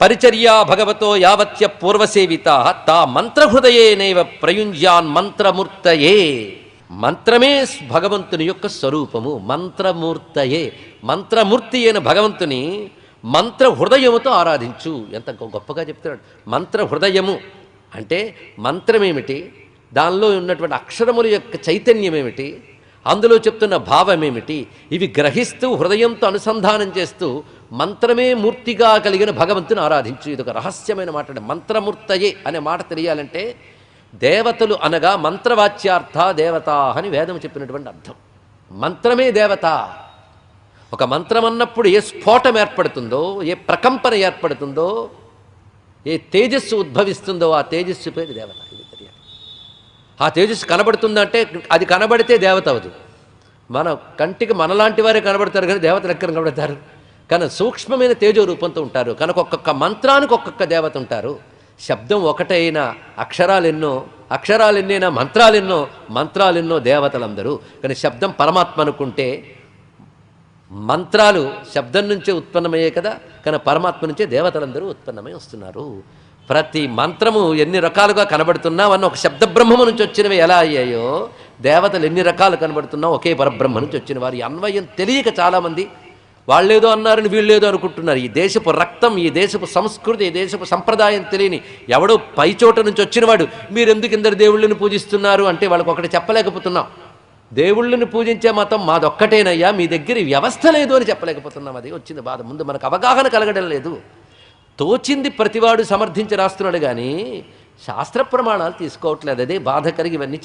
పరిచర్యా భగవతో యావత్య పూర్వసేవిత తా మంత్రహృదయేనైవ ప్రయుంజ్యాన్ మంత్రమూర్తయే. మంత్రమే భగవంతుని యొక్క స్వరూపము. మంత్రమూర్తయే. మంత్రమూర్తి అయిన భగవంతుని మంత్ర హృదయముతో ఆరాధించు. ఎంత గొ- గొప్పగా చెప్తున్నాడు. మంత్ర హృదయము అంటే మంత్రమేమిటి? దానిలో ఉన్నటువంటి అక్షరముల యొక్క చైతన్యం ఏమిటి అందులో చెప్తున్న భావమేమిటి? ఇవి గ్రహిస్తూ హృదయంతో అనుసంధానం చేస్తూ మంత్రమే మూర్తిగా కలిగిన భగవంతుని ఆరాధించు. ఇది ఒక రహస్యమైన మాట మంత్రమూర్తయే అనే మాట తెలియాలంటే దేవతలు అనగా మంత్రవాచ్యార్థ దేవత అని వేదం చెప్పినటువంటి అర్థం. మంత్రమే దేవత. ఒక మంత్రం అన్నప్పుడు ఏ స్ఫోటం ఏర్పడుతుందో ఏ ప్రకంపన ఏర్పడుతుందో ఏ తేజస్సు ఉద్భవిస్తుందో ఆ తేజస్సు పేరు దేవత ఇది తెలియాలి. ఆ తేజస్సు కనబడుతుందంటే అది కనబడితే దేవత అవదు మన కంటికి మనలాంటి వారే కనబడతారు కానీ దేవతలు ఎక్కడ కనబడతారు? కానీ సూక్ష్మమైన తేజో రూపంతో ఉంటారు. కనుక ఒక్కొక్క మంత్రానికి ఒక్కొక్క దేవత ఉంటారు. శబ్దం ఒకటైన అక్షరాలు ఎన్నో అక్షరాలు ఎన్నైనా మంత్రాలు ఎన్నో మంత్రాలు ఎన్నో దేవతలందరూ. కానీ శబ్దం పరమాత్మ అనుకుంటే మంత్రాలు శబ్దం నుంచే ఉత్పన్నమయ్యే కదా. కానీ పరమాత్మ నుంచే దేవతలందరూ ఉత్పన్నమై వస్తున్నారు. ప్రతి మంత్రము ఎన్ని రకాలుగా కనబడుతున్నా అన్న ఒక శబ్ద బ్రహ్మము నుంచి వచ్చినవి ఎలా అయ్యాయో దేవతలు ఎన్ని రకాలు కనబడుతున్నా ఒకే పరబ్రహ్మ నుంచి వచ్చిన వారి అన్వయం తెలియక చాలామంది వాళ్ళేదో అన్నారని వీళ్ళేదో అనుకుంటున్నారు. ఈ దేశపు రక్తం ఈ దేశపు సంస్కృతి ఈ దేశపు సంప్రదాయం తెలియని ఎవడో పైచోట నుంచి వచ్చినవాడు మీరు ఎందుకు ఇందరు దేవుళ్ళని పూజిస్తున్నారు? అంటే వాళ్ళకి ఒకటి చెప్పలేకపోతున్నాం. దేవుళ్ళని పూజించే మతం మాదొక్కటేనయ్యా మీ దగ్గర వ్యవస్థ లేదు అని చెప్పలేకపోతున్నాం. అది వచ్చింది బాధ. ముందు మనకు అవగాహన కలగడం లేదు. తోచింది ప్రతివాడు సమర్థించి రాస్తున్నాడు కానీ శాస్త్ర ప్రమాణాలు తీసుకోవట్లేదు. అదే బాధ కలిగి ఇవన్నీ